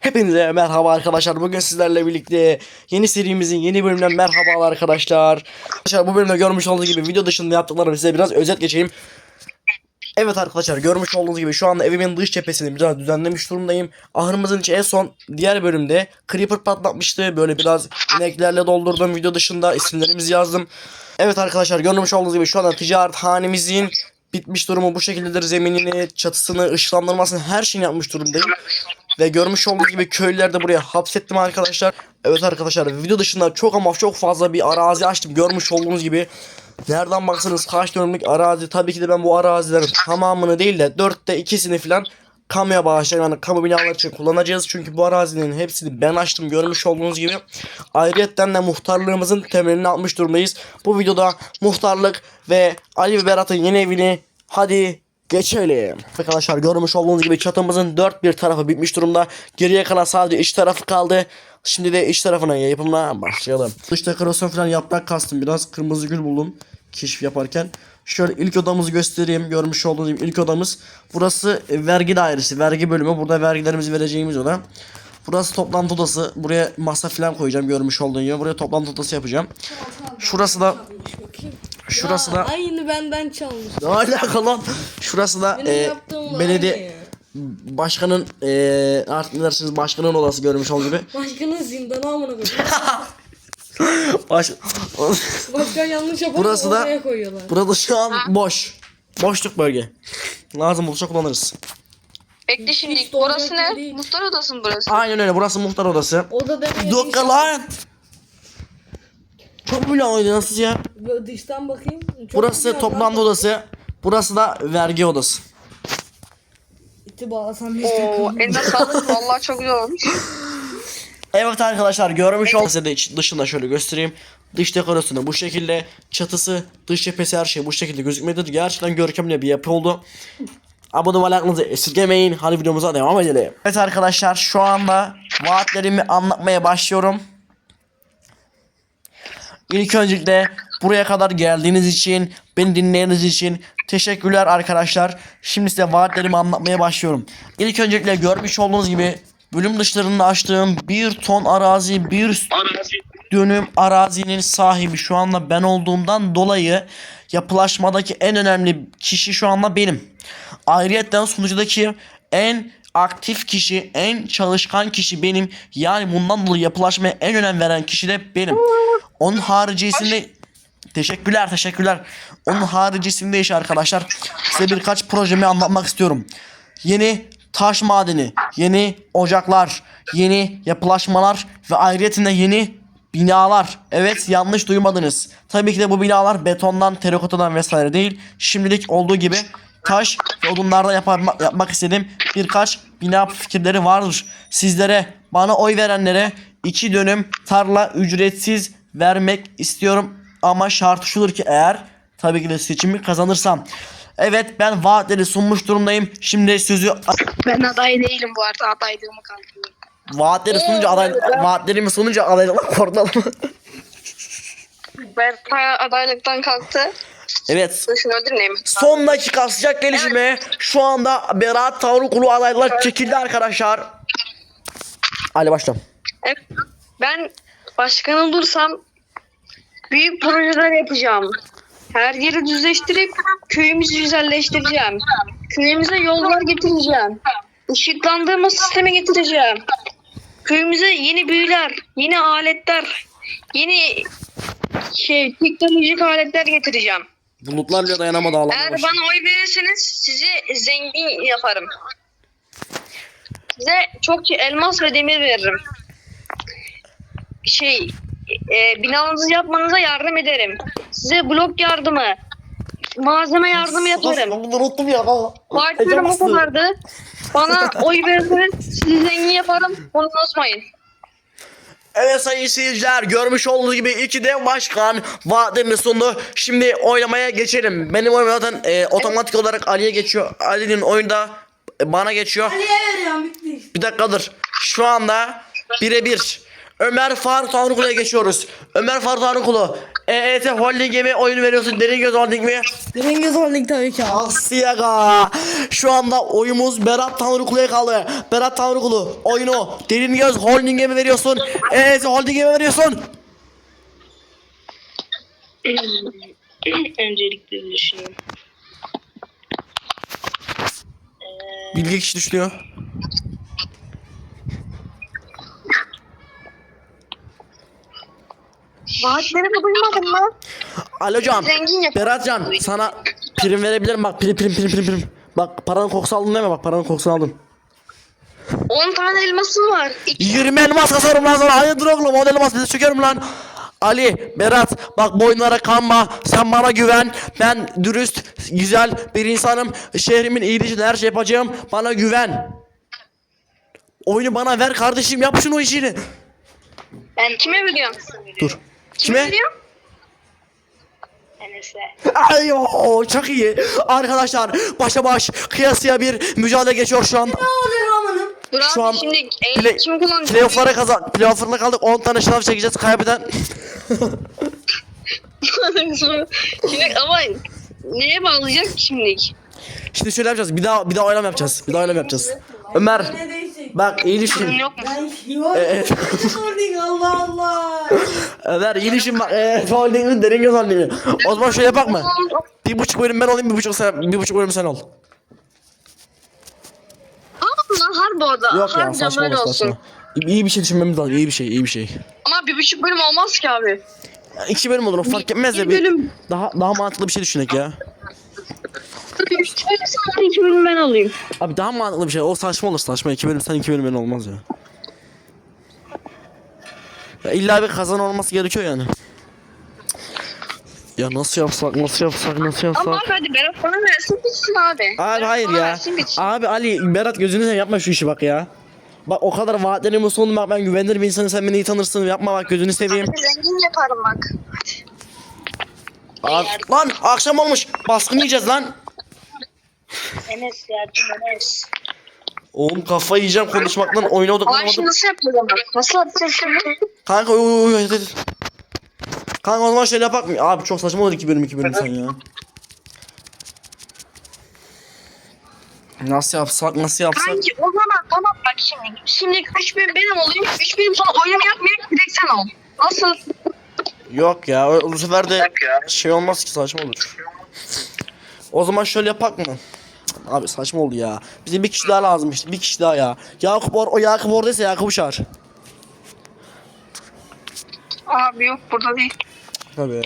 Hepinize merhaba arkadaşlar. Bugün sizlerle birlikte yeni serimizin yeni bölümünden merhabalar arkadaşlar. Arkadaşlar bu bölümde görmüş olduğunuz gibi video dışında yaptıklarımı size biraz özet geçeyim. Evet arkadaşlar görmüş olduğunuz gibi şu anda evimin dış cephesini biraz düzenlemiş durumdayım. Ahırımızın içi en son diğer bölümde Creeper patlatmıştı. Böyle biraz ineklerle doldurdum video dışında isimlerimizi yazdım. Evet arkadaşlar görmüş olduğunuz gibi şu anda ticaret hanemizin bitmiş durumu bu şekildedir. Zeminini, çatısını, ışıklandırmasını her şeyini yapmış durumdayım. Ve görmüş olduğunuz gibi köylüler de buraya hapsettim arkadaşlar. Evet arkadaşlar video dışında çok ama çok fazla bir arazi açtım. Görmüş olduğunuz gibi. Nereden baksanız kaç dönümlük arazi. Tabii ki de ben bu arazilerin tamamını değil de dörtte ikisini falan kamuya bağışlayacağım. Yani kamu binaları için kullanacağız. Çünkü bu arazinin hepsini ben açtım görmüş olduğunuz gibi. Ayrıyetten de muhtarlığımızın temelini atmış durumdayız. Bu videoda muhtarlık ve Ali ve Berat'ın yeni evini hadi geçelim. Arkadaşlar görmüş olduğunuz gibi çatımızın dört bir tarafı bitmiş durumda. Geriye kalan sadece iç tarafı kaldı. Şimdi de iç tarafına yapımına başlayalım. Dış dekorasyon falan yaprak kastım biraz. Kırmızı gül buldum keşif yaparken. Şöyle ilk odamızı göstereyim. Görmüş olduğunuz gibi ilk odamız. Burası vergi dairesi, vergi bölümü. Burada vergilerimizi vereceğimiz oda. Burası toplantı odası. Buraya masa falan koyacağım görmüş olduğunuz gibi. Buraya toplantı odası yapacağım. Şurası da Şurası da Aynı benden çalmış. ne alaka lan? Şurası da Benim e, belediye aynı. başkanın e, artık ne dersiniz başkanın odası görmüş olduğunuz gibi. Başkanın zindanı amına koyuyor. Baş... Başkan yanlış yapar Burası da- oraya koyuyorlar. Burada şu an boş. Boşluk bölge. Lazım olursa kullanırız. Bekle şimdi Hiç doğru burası ne? değil. Muhtar odası mı burası? Aynen öyle. Burası muhtar odası. O da demeye Bir dakika lan. Çok bile oynadınız ya. Böyle Dıştan bakayım. Çok Burası güzel toplantı lan. odası. Burası da vergi odası. İti bağlasam bir Oo, eline sağlık. Vallahi çok güzel olmuş. Evet arkadaşlar görmüş olduğunuz size de iç- dışında şöyle göstereyim. Dış dekorasyonu bu şekilde. Çatısı, dış cephesi her şey bu şekilde gözükmektedir. Gerçekten görkemli bir yapı oldu. Abone olmayı aklınıza esirgemeyin. Hadi videomuza devam edelim. Evet arkadaşlar şu anda vaatlerimi anlatmaya başlıyorum. İlk öncelikle buraya kadar geldiğiniz için, beni dinlediğiniz için teşekkürler arkadaşlar. Şimdi size vaatlerimi anlatmaya başlıyorum. İlk öncelikle görmüş olduğunuz gibi bölüm dışlarında açtığım bir ton arazi, bir dönüm arazinin sahibi şu anda ben olduğumdan dolayı yapılaşmadaki en önemli kişi şu anda benim. Ayrıyetten sunucudaki en aktif kişi, en çalışkan kişi benim. Yani bundan dolayı yapılaşmaya en önem veren kişi de benim. Onun haricisinde teşekkürler teşekkürler. Onun haricisinde iş arkadaşlar. Size birkaç projemi anlatmak istiyorum. Yeni taş madeni, yeni ocaklar, yeni yapılaşmalar ve ayrıyetinde yeni binalar. Evet yanlış duymadınız. Tabii ki de bu binalar betondan, terikotadan vesaire değil. Şimdilik olduğu gibi taş ve odunlardan yapma, yapmak istediğim birkaç bina fikirleri vardır. Sizlere, bana oy verenlere iki dönüm tarla ücretsiz vermek istiyorum. Ama şart şudur ki eğer tabii ki de seçimi kazanırsam. Evet ben vaatleri sunmuş durumdayım. Şimdi sözü Ben aday değilim bu arada. Adaylığımı kaldırıyorum. vaatleri sununca aday vaatlerimi sununca adaylık korktum. Berkay adaylıktan kalktı. evet. Son dakika sıcak gelişme. Şu anda Berat Tavrukulu adaylar çekildi arkadaşlar. Ali başla. Evet. Ben başkan olursam büyük projeler yapacağım. Her yeri düzleştirip köyümüzü güzelleştireceğim. Köyümüze yollar getireceğim. Işıklandırma sistemi getireceğim. Köyümüze yeni büyüler, yeni aletler, yeni şey teknolojik aletler getireceğim. Bulutlar bile dayanamadı Eğer ağlamaya başladı. bana oy verirseniz sizi zengin yaparım. Size çok elmas ve demir veririm. Şey, e, binanızı yapmanıza yardım ederim. Size blok yardımı, malzeme yardımı yaparım. Nasıl unuttum ya. Vaatlerim o kadardı. Bana oy verirseniz sizi zengin yaparım. Bunu unutmayın. Evet sayın seyirciler görmüş olduğunuz gibi iki de başkan vaatlerini sundu. Şimdi oynamaya geçelim. Benim oyum zaten e, otomatik olarak Ali'ye geçiyor. Ali'nin oyunda bana geçiyor. Niye veriyorum bitti. Bir dakikadır. Şu anda birebir. Ömer Faruk Tanrıkulu'ya geçiyoruz. Ömer Faruk Tanrıkulu. EET Holding'e mi oyun veriyorsun? Deringöz Holding mi? Rengiz Holding tabii ki. Asyaga. Şu anda oyumuz Berat Tanrıkulu'ya kaldı. Berat Tanrıkulu oyunu Deringöz Holding'e mi veriyorsun? EET Holding'e mi veriyorsun? Öncelikle bir düşüneyim. Bilgi kişi düşünüyor. Vaatlerimi duymadın mı? Alo Can. Zengin yap- Beratcan sana prim verebilirim bak prim prim prim prim prim. Bak paranın kokusu aldın mi? Bak paranın kokusunu aldın. 10 tane elmasım var. İki 20 elmas kasarım lan sana. Hayırdır oğlum? 10 elmas bizi çökerim lan. Ali, Berat bak boynlara kanma. Sen bana güven. Ben dürüst, güzel bir insanım. Şehrimin iyiliği için her şey yapacağım. Bana güven. Oyunu bana ver kardeşim. Yap şunu o işini. Ben kime veriyorum? Dur. Kime? Enes'e. Ay o çok iyi. Arkadaşlar başa baş kıyasıya bir mücadele geçiyor şu an. Dur Şu abi an şimdi Play, en kim kullanacak? playoff'lara kazan. Playoff'lara kaldık. 10 tane şınav çekeceğiz. Kaybeden şimdi ama neye bağlayacak şimdilik? Şimdi şöyle yapacağız. Bir daha bir daha oylama yapacağız. Bir daha oylama yapacağız. Ömer Ne? Bak iyi düşün. Sorun yok mu? Ben yok. Evet. Holding Allah Allah. Ömer iyi düşün bak. Evet holding'in derin göz holding'i. O zaman şöyle yapak mı? Bir buçuk bölüm ben olayım bir buçuk sen bir buçuk bölüm sen ol. Tamam lan har bu arada. Yok ya Harbiden saçma böyle olur olsun. saçma. İyi bir şey düşünmemiz lazım. iyi bir şey iyi bir şey. Ama bir buçuk bölüm olmaz ki abi. Ya iki bölüm olur fark etmez de Bir bir bölüm. daha daha mantıklı bir şey düşünek ya. Sana iki bölüm ben alayım. Abi daha mantıklı bir şey. O saçma olur saçma. iki bölüm sen iki bölüm ben olmaz ya. Ya illa bir kazan olması gerekiyor yani. Ya nasıl yapsak nasıl yapsak nasıl Ama yapsak. abi hadi Berat bana versin bitsin abi. Abi Berat hayır ya. Abi Ali Berat gözünü seveyim yapma şu işi bak ya. Bak o kadar vaatlerimi sundum bak ben güvenilir bir insanım sen beni iyi tanırsın yapma bak gözünü seveyim. Hadi zengin yaparım bak. Abi, lan akşam olmuş baskın yiyeceğiz lan. Enes yardım Enes. Oğlum kafayı yiyeceğim konuşmaktan oyuna Abi şimdi odaklanamadım. nasıl yapacağız ama? Nasıl yapacağız şimdi? Kanka uy uy uy hadi, hadi. Kanka o zaman şöyle yapak mı? Abi çok saçma olur iki bölüm iki bölüm sen ya. Nasıl yapsak nasıl yapsak? Kanki o zaman tamam bak şimdi. Şimdi 3 bölüm benim olayım. 3 bölüm sonra oyun yapmayayım. Direkt sen ol. Nasıl? Yok ya o- bu sefer de şey olmaz ki saçma olur. O zaman şöyle yapak mı? Abi saçma oldu ya. Bize bir kişi daha lazım işte. Bir kişi daha ya. Yakup or o Yakup oradaysa Yakup'u çağır. Abi yok burada değil. Tabii.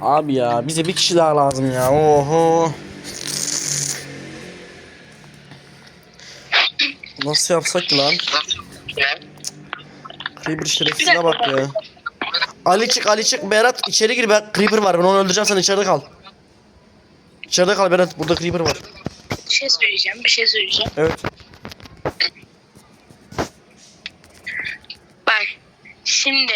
Abi ya bize bir kişi daha lazım ya. Oho. Nasıl yapsak ki lan? Creeper şerefsizine bak ya. Ali çık Ali çık Berat içeri gir ben Creeper var ben onu öldüreceğim sen içeride kal. İçeride kal Berat burada Creeper var. Bir şey söyleyeceğim. Bir şey söyleyeceğim. Evet. Bak. Şimdi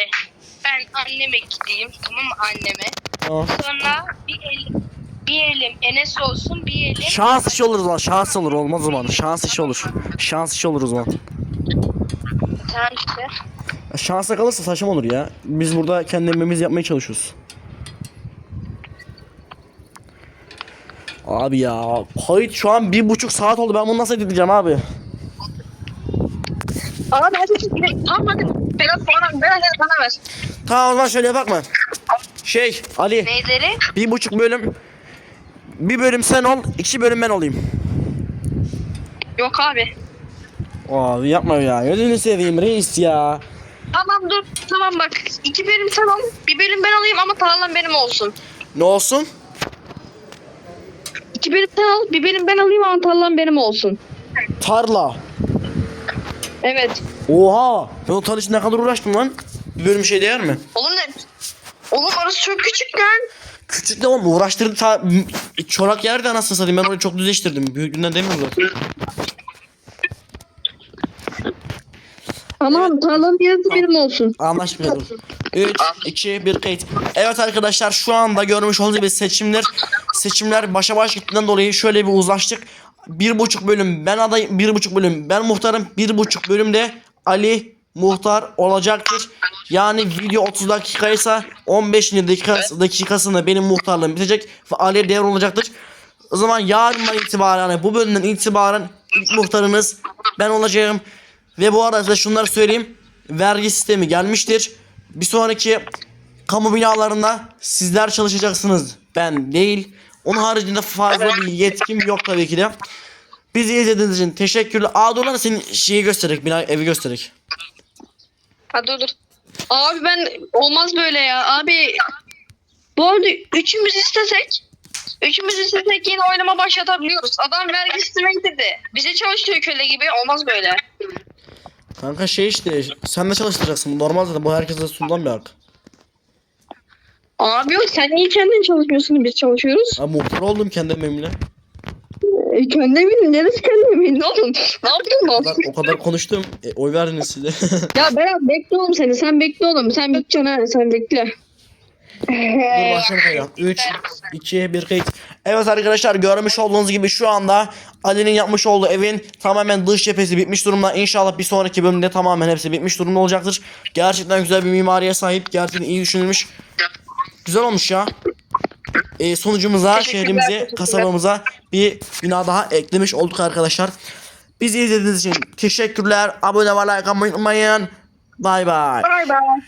ben anneme gideyim. Tamam mı anneme? Tamam. Sonra bir elim bir elim Enes olsun bir elim Şans işi olur o zaman şans olur olmaz o zaman şans işi olur. Şans işi olur o zaman. Tamam işte. Şansa kalırsa saçma olur ya. Biz burada kendi emeğimizi yapmaya çalışıyoruz. Abi ya kayıt şu an bir buçuk saat oldu ben bunu nasıl edeceğim abi? Abi hadi gidelim. Tamam hadi. Berat bana, Berat bana ver. Tamam o zaman şöyle bakma. Şey Ali Neyleri? bir buçuk bölüm bir bölüm sen ol iki bölüm ben olayım. Yok abi. Abi yapma ya gözünü seveyim reis ya. Tamam dur. Tamam bak. iki bölüm sen al. Bir bölüm ben alayım ama tarlam benim olsun. Ne olsun? İki bölüm sen al. Bir ben alayım ama tarlam benim olsun. Tarla. Evet. Oha ben o tarla için ne kadar uğraştım lan. Bir bölüm şey değer mi? Oğlum ne? Oğlum orası çok küçük lan. Küçük de oğlum uğraştırdı ta çorak yerde anasını satayım ben orayı çok düzleştirdim. Büyüklüğünden demiyorum zaten. Tamam tarlanın yarısı benim olsun. Anlaştık hadi. 3, 2, 1 kayıt. Evet arkadaşlar şu anda görmüş olduğunuz gibi seçimler seçimler başa baş gittiğinden dolayı şöyle bir uzlaştık. bir buçuk bölüm ben adayım bir buçuk bölüm ben muhtarım bir buçuk bölümde Ali muhtar olacaktır. Yani video 30 dakikaysa 15. dakika, dakikasında benim muhtarlığım bitecek ve Ali devrolacaktır. O zaman yarından itibaren yani bu bölümden itibaren ilk muhtarınız ben olacağım. Ve bu arada size şunları söyleyeyim. Vergi sistemi gelmiştir. Bir sonraki kamu binalarında sizler çalışacaksınız. Ben değil. Onun haricinde fazla bir yetkim yok tabii ki de. Bizi izlediğiniz için teşekkürler. Aa dur lan senin şeyi göstererek, bina evi göstererek. Hadi dur. Abi ben olmaz böyle ya. Abi bu arada üçümüz istesek Üçümüz istesek yine oynama başlatabiliyoruz. Adam vergi sistemine dedi. Bize çalıştırıyor köle gibi. Olmaz böyle. Kanka şey işte sen de çalıştıracaksın. Normal zaten bu herkese sunulan bir hak. Abi yok sen niye kendin çalışmıyorsun biz çalışıyoruz. Ha muhtar oldum kendi evimle. E, kendi emin neresi kendi emin oğlum? Ne yapıyorsun lan? kadar, o kadar konuştum. E, oy verdiniz size. Ya Berat bekle oğlum seni. Sen bekle oğlum. Sen biteceksin ha. Sen bekle. Dur başlayalım kayda. 3, 2, 1 kayıt. Evet arkadaşlar görmüş olduğunuz gibi şu anda Ali'nin yapmış olduğu evin tamamen dış cephesi bitmiş durumda. İnşallah bir sonraki bölümde tamamen hepsi bitmiş durumda olacaktır. Gerçekten güzel bir mimariye sahip. Gerçekten iyi düşünülmüş. Güzel olmuş ya. Ee, sonucumuza, şehrimize, kasabamıza bir bina daha eklemiş olduk arkadaşlar. Bizi izlediğiniz için teşekkürler. Abone ve like atmayı unutmayın. Bay bay. Bay bay.